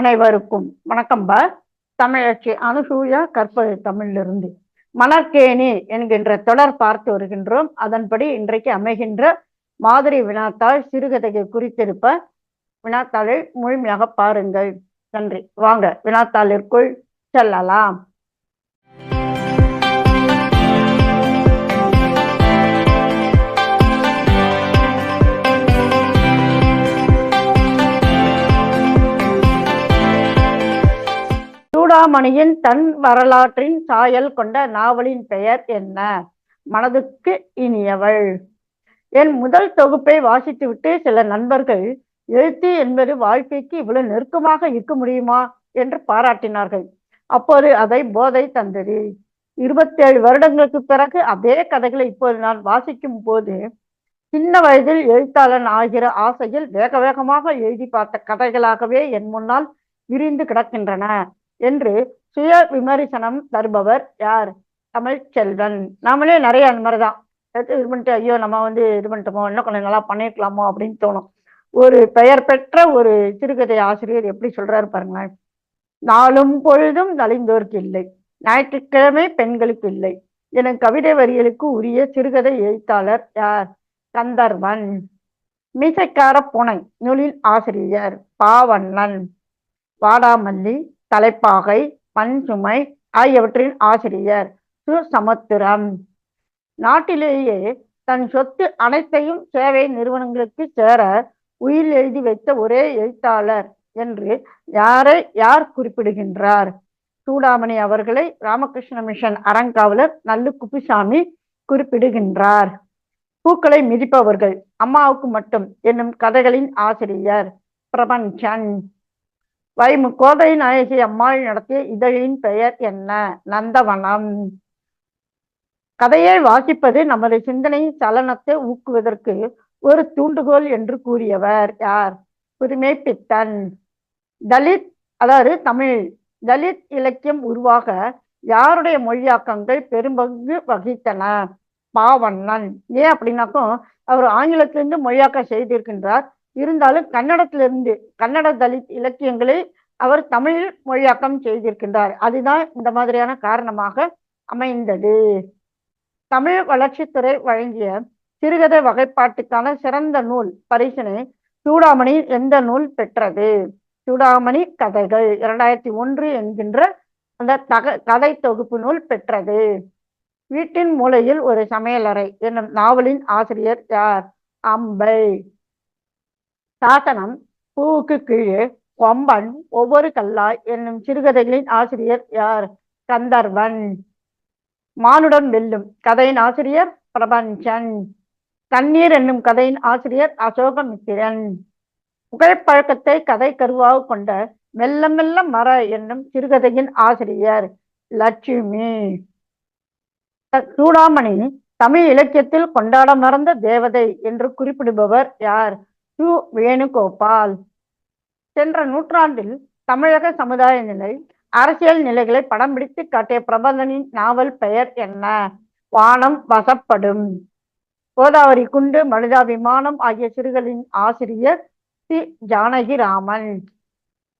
அனைவருக்கும் வணக்கம் பா. தமிழச்சி அனுசூயா கற்பது தமிழிலிருந்து. மலர்கேணி என்கின்ற தொடர் பார்த்து வருகின்றோம். அதன்படி இன்றைக்கு அமைகின்ற மாதிரி வினாத்தாள் சிறுகதையை குறித்திருப்ப வினாத்தாளை முழுமையாக பாருங்கள். நன்றி. வாங்க வினாத்தாளிற்குள் செல்லலாம். சூடாமணியின் தன் வரலாற்றின் சாயல் கொண்ட நாவலின் பெயர் என்ன? மனதுக்கு இனியவள். என் முதல் தொகுப்பை வாசித்துவிட்டு சில நண்பர்கள் எழுத்து என்பது வாழ்க்கைக்கு இவ்வளவு நெருக்கமாக இருக்க முடியுமா? என்று பாராட்டினார்கள். அப்போது அதை போதை தந்தது. இருபத்தேழு வருடங்களுக்கு பிறகு அதே கதைகளை இப்போது நான் வாசிக்கும் போது சின்ன வயதில் எழுத்தாளன் ஆகிற ஆசையில் வேக வேகமாக எழுதி பார்த்த கதைகளாகவே என் முன்னால் விரிந்து கிடக்கின்றன. என்று சுய விமர்சனம் தருபவர் யார்? தமிழ் செல்வன். நாமளே நிறைய அந்த மாதிரிதான். எடுத்து இது பண்ணிட்டு ஐயோ நம்ம வந்து இது பண்ணிட்டோமோ இன்னும் கொஞ்சம் நல்லா பண்ணிருக்கலாமோ அப்படின்னு தோணும். ஒரு பெயர் பெற்ற ஒரு சிறுகதை ஆசிரியர் எப்படி சொல்றாரு பாருங்களேன். நாளும் பொழுதும் நலிந்தோருக்கு இல்லை. ஞாயிற்றுக்கிழமை பெண்களுக்கு இல்லை. என கவிதை வரிகளுக்கு உரிய சிறுகதை எழுத்தாளர் யார்? கந்தர்வன். மீசைக்கார பூனை நூலின் ஆசிரியர் பாவண்ணன். வாடாமல்லி தலைப்பாகை பஞ்சுமை ஆகியவற்றின் ஆசிரியர் சு. சமுத்திரம். நாட்டிலேயே தன் சொத்து அனைத்தையும் சேவை நிறுவனங்களுக்கு சேர உயிர் எழுதி வைத்த ஒரே எழுத்தாளர் என்று யாரை யார் குறிப்பிடுகின்றார்? சூடாமணி அவர்களை ராமகிருஷ்ண மிஷன் அறங்காவலர் நல்லு குப்பிசாமி குறிப்பிடுகின்றார். பூக்களை மிதிப்பவர்கள் அம்மாவுக்கு மட்டும் என்னும் கதைகளின் ஆசிரியர் பிரபஞ்சன். வை கோதை நாயகி அம்மாள் நடத்திய இதழின் பெயர் என்ன? நந்தவனம். கதையை வாசிப்பது நமது சிந்தனை சலனத்தை ஊக்குவதற்கு ஒரு தூண்டுகோல் என்று கூறியவர் யார்? புதுமை பித்தன். தலித் அதாவது தமிழ் தலித் இலக்கியம் உருவாக யாருடைய மொழியாக்கங்கள் பெரும்பங்கு வகித்தன? பாவண்ணன். ஏன் அப்படின்னாக்கும் அவர் ஆங்கிலத்திலிருந்து மொழியாக்கம் செய்திருக்கின்றார் இருந்தாலும் கன்னடத்திலிருந்து கன்னட தலித் இலக்கியங்களை அவர் தமிழில் மொழியாக்கம் செய்திருக்கின்றார். அதுதான் இந்த மாதிரியான காரணமாக அமைந்தது. தமிழ் வளர்ச்சித்துறை வழங்கிய சிறுகதை வகைப்பாட்டுக்கான சிறந்த நூல் பரிசினை சூடாமணி எந்த நூல் பெற்றது? சூடாமணி கதைகள் இரண்டாயிரத்தி ஒன்று என்கின்ற அந்த தக கதை தொகுப்பு நூல் பெற்றது. வீட்டின் மூலையில் ஒரு சமையலறை என்னும் நாவலின் ஆசிரியர் யார்? அம்பை. சாசனம் பூவுக்கு கீழே கொம்பன் ஒவ்வொரு கல்லாய் என்னும் சிறுகதைகளின் ஆசிரியர் யார்? கந்தர்வன். மானுடன் வெல்லும் கதையின் ஆசிரியர் பிரபஞ்சன். தண்ணீர் என்னும் கதையின் ஆசிரியர் அசோகமித்திரன். புகைப்பழக்கத்தை கதை கருவாக கொண்ட மெல்ல மெல்ல மர என்னும் சிறுகதையின் ஆசிரியர் லட்சுமி. சூடாமணி தமிழ் இலக்கியத்தில் கொண்டாட மறந்த தேவதை என்று குறிப்பிடுபவர் யார்? சு வேணுகோபால். சென்ற நூற்றாண்டில் தமிழக சமுதாய நிலை அரசியல் நிலைகளை படம் பிடித்து காட்டிய பிரபந்தனின் நாவல் பெயர் என்ன? வானம் வசப்படும். கோதாவரி குண்டு மனிதாபிமானம் ஆகிய சிறுகளின் ஆசிரியர் சி. ஜானகிராமன்.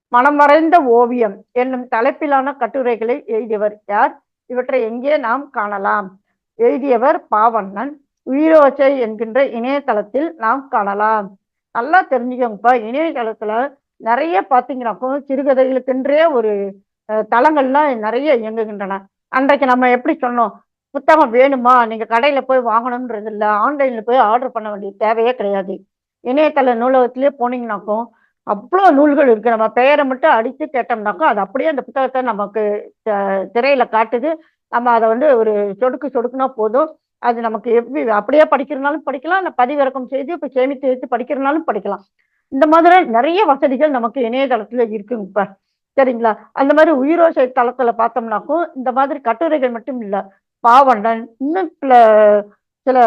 மனம் மறைந்த ஓவியம் என்னும் தலைப்பிலான கட்டுரைகளை எழுதியவர் யார்? இவற்றை எங்கே நாம் காணலாம்? எழுதியவர் பாவண்ணன். உயிரோச்சை என்கின்ற இணையதளத்தில் நாம் காணலாம். நல்லா தெரிஞ்சுக்கோங்கப்பா. இணையதளத்தில் நிறைய பார்த்தீங்கன்னாக்கோ சிறுகதைகளுக்கென்றே ஒரு தளங்கள்லாம் நிறைய இயங்குகின்றன. அன்றைக்கு நம்ம எப்படி சொன்னோம் புத்தகம் வேணுமா? நீங்கள் கடையில் போய் வாங்கணுன்றது இல்லை. ஆன்லைனில் போய் ஆர்டர் பண்ண வேண்டிய தேவையே கிடையாது. இணையதள நூலகத்திலே போனீங்கனாக்கும் அவ்வளோ நூல்கள் இருக்குது நம்ம பெயரை மட்டும் அடித்து கேட்டோம்னாக்கும் அது அப்படியே அந்த புத்தகத்தை நமக்கு திரையில் காட்டுது. நம்ம அதை வந்து ஒரு சொடுக்கு சொடுக்குனா போதும். அது நமக்கு எப்படி அப்படியே படிக்கிறனாலும் படிக்கலாம் இல்லை பதிவிறக்கம் செய்து இப்போ சேமித்து வைத்து படிக்கிறனாலும் படிக்கலாம். இந்த மாதிரி நிறைய வசதிகள் நமக்கு இணையதளத்துல இருக்குங்க இப்ப. சரிங்களா? அந்த மாதிரி உயிரோசை தளத்துல பார்த்தோம்னாக்கும் இந்த மாதிரி கட்டுரைகள் மட்டும் இல்லை. பாவண்டன் இன்னும் சில சில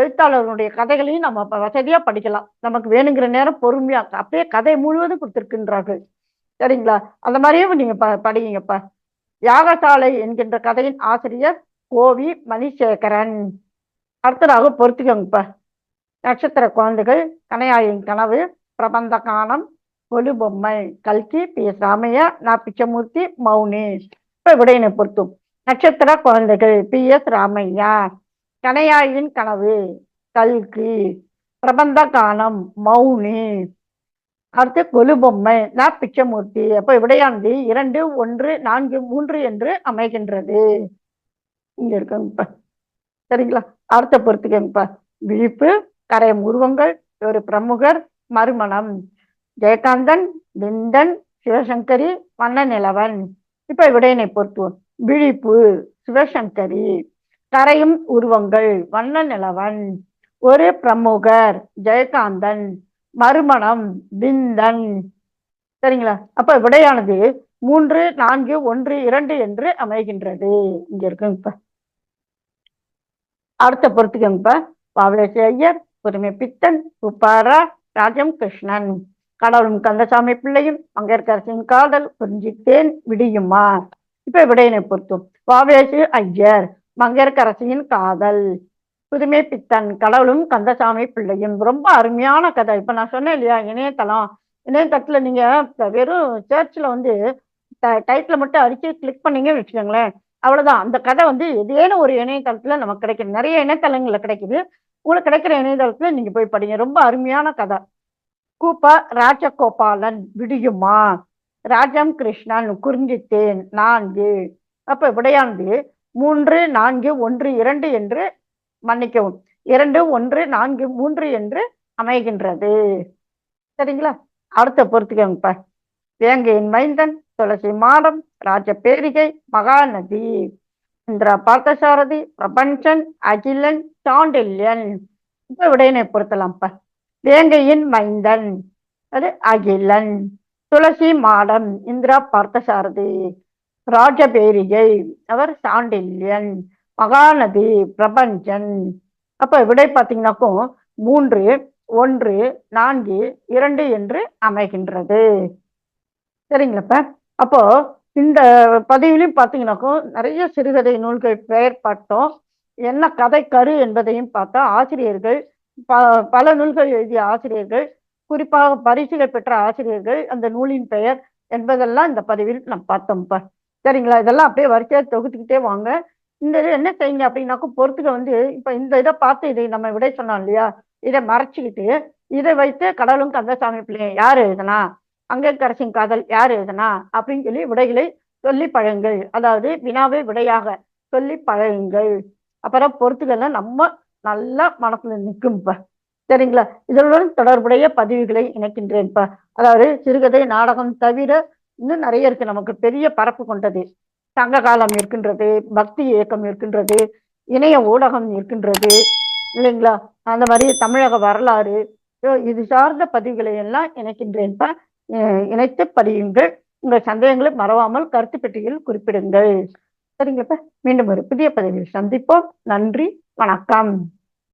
எழுத்தாளர்களுடைய கதைகளையும் நம்ம வசதியா படிக்கலாம். நமக்கு வேணுங்கிற நேரம் பொறுமையா அப்படியே கதை முழுவதும் கொடுத்திருக்கின்றார்கள். சரிங்களா? அந்த மாதிரியும் நீங்க ப படிங்கப்பா. யாகசாலை என்கின்ற கதையின் ஆசிரியர் கோவி மணிசேகரன் அடுத்ததாக பொறுத்துக்கோங்கப்பா நட்சத்திர குழந்தைகள் கனையாயின் கனவு பிரபந்த காலம் கொலுபொம்மை கல்கி பி எஸ் ராமையா நா பிச்சமூர்த்தி மௌனி. இப்போ விடையினை பொருத்தும். நட்சத்திர குழந்தைகள் பி எஸ் ராமையா. கனையாயின் கனவு கல்கி பிரபந்த கானம் மௌனி. அடுத்து கொலு பொம்மை நா பிச்சமூர்த்தி அப்போ விடையானது இரண்டு ஒன்று நான்கு மூன்று என்று அமைகின்றது. இங்க இருக்கங்கப்பா சரிங்களா? அடுத்த பொறுத்துக்கங்கப்பா விழிப்பு கரையம் உருவங்கள் ஒரு பிரமுகர் மறுமணம். ஜெயகாந்தன் விந்தன் சிவசங்கரி வண்ண நிலவன் இப்ப விடையினை பொறுத்துவோம். விழிப்பு சிவசங்கரி. கரையும் உருவங்கள் வண்ண நிலவன் ஒரு பிரமுகர் ஜெயகாந்தன். மறுமணம் விந்தன் சரிங்களா? அப்ப விடையானது மூன்று நான்கு ஒன்று இரண்டு என்று அமைகின்றது. இங்க இருக்குங்க இப்ப அடுத்த பொறுத்துக்கங்கப்பா. பாவலேசி ஐயர் புதுமை பித்தன் உப்பாரா ராஜம் கிருஷ்ணன். கடவுளும் கந்தசாமி பிள்ளையும் பங்கேற்கரசின் காதல் புரிஞ்சித்தேன் விடியுமா? இப்ப விடையினை பொறுத்தும். பாவேசு ஐயர் மங்கையர்கரசியின் காதல் புதுமை பித்தன் கடவுளும் கந்தசாமி பிள்ளையும். ரொம்ப அருமையான கதை. இப்ப நான் சொன்னேன் இல்லையா இணையதளம். இணையதளத்துல நீங்க வெறும் சர்ச்ல வந்து டைட்டில் மட்டும் அடிச்சு கிளிக் பண்ணீங்கன்னு வச்சுக்கோங்களேன். அவ்வளோதான் அந்த கதை வந்து ஏதேனும் ஒரு இணையதளத்தில் நமக்கு கிடைக்கிது. நிறைய இணையதளங்கள்ல கிடைக்குது. உங்களுக்கு கிடைக்கிற இணையதளத்தில் நீங்க போய் படிங்க. ரொம்ப அருமையான கதை. கூப்ப ராஜகோபாலன் விடியுமா? ராஜம் கிருஷ்ணன் குறிஞ்சித்தேன் நான்கு. அப்போ விடையானது மூன்று நான்கு ஒன்று இரண்டு என்று மன்னிக்கவும். இரண்டு ஒன்று நான்கு மூன்று என்று அமைகின்றது. சரிங்களா? அடுத்த பொறுத்துக்கோங்கப்பா. வேங்கையின் மைந்தன்? துளசி மாடம் ராஜ பேரிகை மகாநதி. இந்திரா பார்த்தசாரதி பிரபஞ்சன் அகிலன் சாண்டில்யன். இப்ப விடையினை பொருத்தலாம்ப்பா. வேங்கையின் மைந்தன் அது அகிலன். துளசி மாடம் இந்திரா பார்த்தசாரதி. ராஜபேரிகை அவர் சாண்டில்யன். மகாநதி பிரபஞ்சன். அப்ப விடை பார்த்தீங்கன்னாக்கும் மூன்று ஒன்று நான்கு இரண்டு என்று அமைகின்றது. சரிங்களாப்பா அப்போ இந்த பதிவிலையும் பார்த்தீங்கன்னாக்கும் நிறைய சிறுகதை நூல்கள் பெயர் பார்த்தோம். என்ன கதை கரு என்பதையும் பார்த்தா ஆசிரியர்கள் ப பல நூல்கள் எழுதிய ஆசிரியர்கள் குறிப்பாக பரிசுகள் பெற்ற ஆசிரியர்கள் அந்த நூலின் பெயர் என்பதெல்லாம் இந்த பதிவில் நம்ம பார்த்தோம்ப்பா. சரிங்களா? இதெல்லாம் அப்படியே வரிசையாக தொகுத்துக்கிட்டே வாங்க. இந்த இது என்ன செய்யுங்க அப்படின்னாக்கா பொறுத்துக்க வந்து இப்போ இந்த இதை பார்த்து இதை நம்ம விடை சொன்னோம் இல்லையா? இதை மறைச்சிக்கிட்டு இதை வைத்து கடவுளும் கந்தசாமி பிள்ளைங்க யார் எழுதுனா? அங்கக்கரசின் காதல் யார் எழுதுனா? அப்படின்னு சொல்லி விடைகளை சொல்லி பழகுங்கள். அதாவது வினாவை விடையாக சொல்லி பழகுங்கள். அப்புறம் பொறுத்துக்கெல்லாம் நம்ம நல்லா மனசுல நிற்கும்ப்பா சரிங்களா? இதனுடன் தொடர்புடைய பதிவுகளை இணைக்கின்றேன்ப்பா அதாவது சிறுகதை நாடகம் தவிர இன்னும் நிறைய இருக்கு. நமக்கு பெரிய பரப்பு கொண்டது. சங்க காலம் இருக்கின்றது பக்தி இயக்கம் இருக்கின்றது இணைய ஊடகம் இருக்கின்றது இல்லைங்களா? அந்த மாதிரி தமிழக வரலாறு இது சார்ந்த பதிவுகளை எல்லாம் இணைக்கின்றேன்ப்பா இணைத்து படியுங்கள். உங்கள் சந்தேகங்களை மறவாமல் கருத்து பெட்டியில் குறிப்பிடுங்கள். சரிங்கப்பா மீண்டும் ஒரு புதிய பதவியில் சந்திப்போம். நன்றி. வணக்கம்.